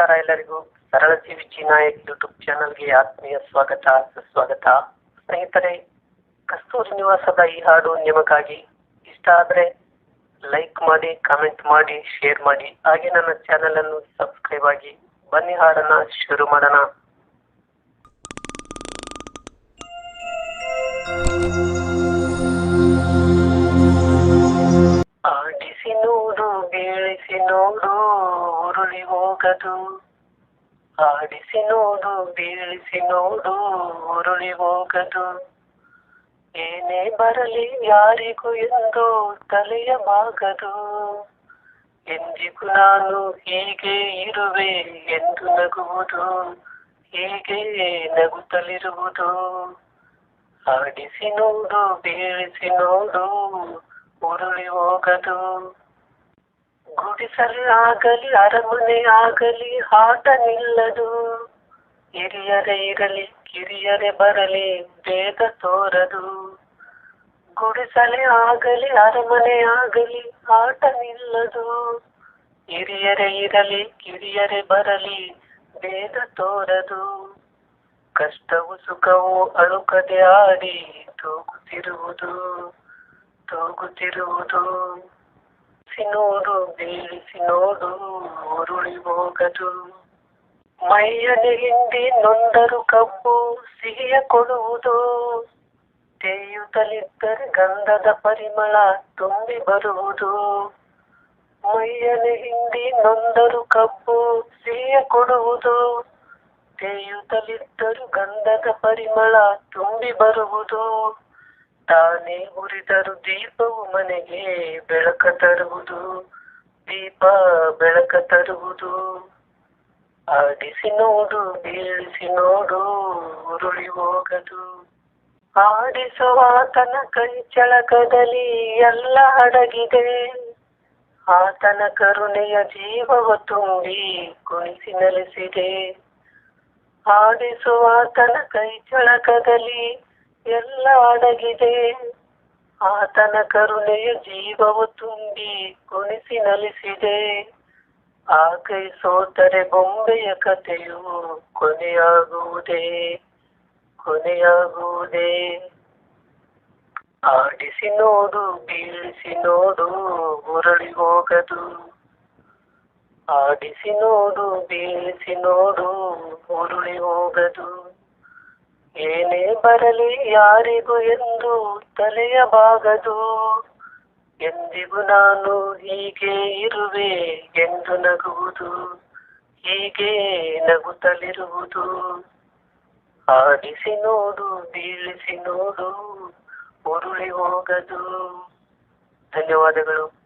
ಎಲ್ಲರಿಗೂ. ಸರಳ ಜೀವಿ ನಾಯಕ್ ಯೂಟ್ಯೂಬ್ ಚಾನಲ್ಗೆ ಆತ್ಮೀಯ ಸ್ವಾಗತ, ಸುಸ್ವಾಗತ. ಸ್ನೇಹಿತರೆ, ಕಸ್ತೂರಿ ನಿವಾಸದ ಈ ಹಾಡು ನಿಮಗಾಗಿ ಇಷ್ಟ ಆದರೆ ಲೈಕ್ ಮಾಡಿ ಕಾಮೆಂಟ್ ಮಾಡಿ ಶೇರ್ ಮಾಡಿ. ಹಾಗೆ ನನ್ನ ಚಾನೆಲ್ ಅನ್ನು ಸಬ್ಸ್ಕ್ರೈಬ್ ಆಗಿ ಬನ್ನಿ ಹಾಡನ್ನ ಶುರು ಮಾಡೋಣ. ಆಡಿಸಿ ನೋಡು ಬೀಳಿಸಿ ನೋಡು ಉರುಳಿ ಹೋಗದು. ಆಡಿಸಿ ನೋಡು, ಬೀಳಿಸಿ ನೋಡು, ಉರುಳಿ ಹೋಗದು. ಏನೇ ಬರಲಿ ಯಾರಿಗೂ ಎಂದು ತಲೆಯ ಬಾಗದು ಎಂದಿಗೂ ನಾನು ಹೀಗೆ ಇರುವೆ ಎಂದು ನಗುವುದು, ಹೀಗೆ ನಗುತ್ತಲಿರುವುದು. ಆಡಿಸಿ ನೋಡು, ಬೀಳಿಸಿ ನೋಡು, ಉರುಳಿ ಹೋಗದು. ಗುಡಿಸಲು ಆಗಲಿ ಅರಮನೆ ಆಗಲಿ ಹಾಟ ನಿಲ್ಲದು. ಹಿರಿಯರೇ ಇರಲಿ, ಕಿರಿಯರೇ ಬರಲಿ ಭೇದ ತೋರದು. ಗುಡಿಸಲೇ ಆಗಲಿ ಅರಮನೆ ಆಗಲಿ ಹಾಟ ನಿಲ್ಲದು. ಹಿರಿಯರೇ ಇರಲಿ, ಕಿರಿಯರೇ ಬರಲಿ ಭೇದ ತೋರದು. ಕಷ್ಟವು ಸುಖವು ಅಳುಕದೆ ಆಡಿ ತೂಗುತ್ತಿರುವುದು ತೂಗುತ್ತಿರುವುದು. ನೋಡು ಬೀಳಿಸಿ ನೋಡು ಉರುಳಿ ಹೋಗದು ಮೈಯನೆ ಹಿಂಡಿ ನೊಂದರು ಕಬ್ಬು ಸಿಹಿಯ ಕೊಡುವುದು. ತೇಯುತ್ತಲಿದ್ದರೆ ಗಂಧದ ಪರಿಮಳ ತುಂಬಿ ಬರುವುದು. ಮೈಯನೆ ಹಿಂಡಿ ನೊಂದರು ಕಬ್ಬು ಸಿಹಿಯ ಕೊಡುವುದು. ತೇಯುತ್ತಲಿದ್ದರು ಗಂಧದ ಪರಿಮಳ ತುಂಬಿ ಬರುವುದು. ತಾನೇ ಉರಿದರು ದೀಪವು ಮನೆಗೆ ಬೆಳಕ ತರುವುದು. ದೀಪ ಬೆಳಕ ತರುವುದು. ಆಡಿಸಿ ನೋಡು, ಬೀಳಿಸಿ ನೋಡು, ಉರುಳಿ ಹೋಗದು. ಆಡಿಸುವ ಕೈ ಚಳಕದಲ್ಲಿ ಎಲ್ಲ ಅಡಗಿದೆ. ಆತನ ಕರುಣೆಯ ಜೀವವ ತುಂಬಿ ಕುಣಿಸಿ ನೆಲೆಸಿದೆ. ಆಡಿಸುವ ಕೈ ಚಳಕದಲ್ಲಿ ಎಲ್ಲ ಅಡಗಿದೆ. ಆತನ ಕರುಣೆಯ ಜೀವವು ತುಂಬಿ ಕುಣಿಸಿ ನಲಿಸಿದೆ. ಕೈ ಸೋತರೆ ಬೊಂಬೆಯ ಕಥೆಯು ಕೊನೆಯಾಗುವುದೇ ಕೊನೆಯಾಗುವುದೇ. ಆಡಿಸಿ ನೋಡು, ಬೀಳಿಸಿ ನೋಡು, ಉರುಳಿ ಹೋಗದು. ಆಡಿಸಿ ನೋಡು, ಬೀಳಿಸಿ ನೋಡು, ಉರುಳಿ ಹೋಗದು. ಏನೇ ಬರಲಿ ಯಾರಿಗೂ ಎಂದು ತಲೆಯಬಾಗದು. ಎಂದಿಗೂ ನಾನು ಹೀಗೆ ಇರುವೆ ಎಂದು ನಗುವುದು, ಹೀಗೆ ನಗುತ್ತಲಿರುವುದು. ಆಡಿಸಿ ನೋಡು, ಬೀಳಿಸಿ ನೋಡು, ಉರುಳಿ ಹೋಗದು. ಧನ್ಯವಾದಗಳು.